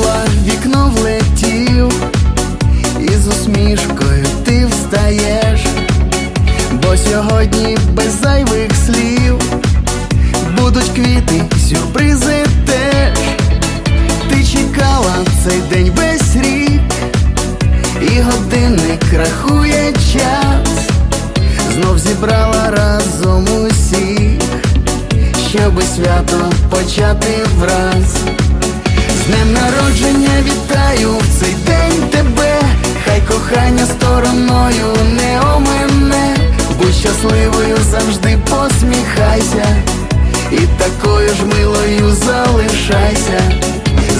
світла вікно влетів, і з усмішкою ти встаєш, бо сьогодні без зайвих слів будуть квіти, сюрпризи теж. Ти чекала цей день весь рік, і годинник рахує час, знов зібрала разом усіх, щоби свято почати враз. Днем народження вітаю в цей день тебе, хай кохання стороною не омине, будь щасливою завжди посміхайся, і такою ж милою залишайся.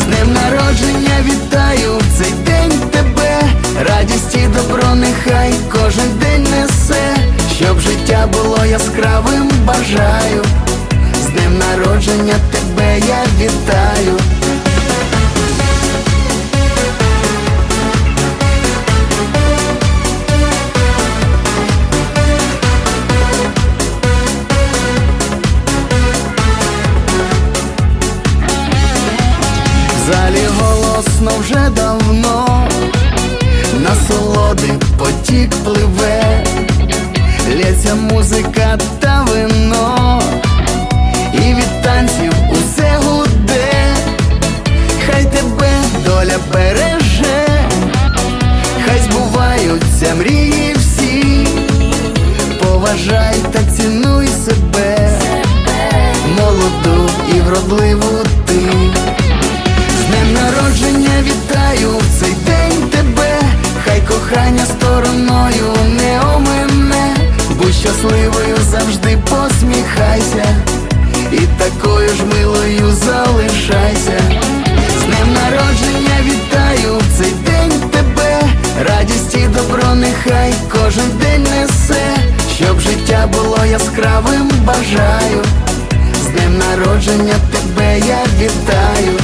З днем народження вітаю в цей день тебе, радість і добро нехай кожен день несе, щоб життя було яскравим, бажаю. З днем народження тебе я вітаю. Голосно вже давно, насолоди потік пливе, лється музика та вино, і від танців усе гуде, хай тебе доля береже, хай збуваються мрії всі, поважай та цінуй себе, молоду і вродливу ти. Днем народження вітаю в цей день тебе, хай кохання стороною не омине, будь щасливою завжди посміхайся, і такою ж милою залишайся. З днем народження вітаю в цей день тебе, радість і добро нехай кожен день несе, щоб життя було яскравим, бажаю. З днем народження тебе я вітаю.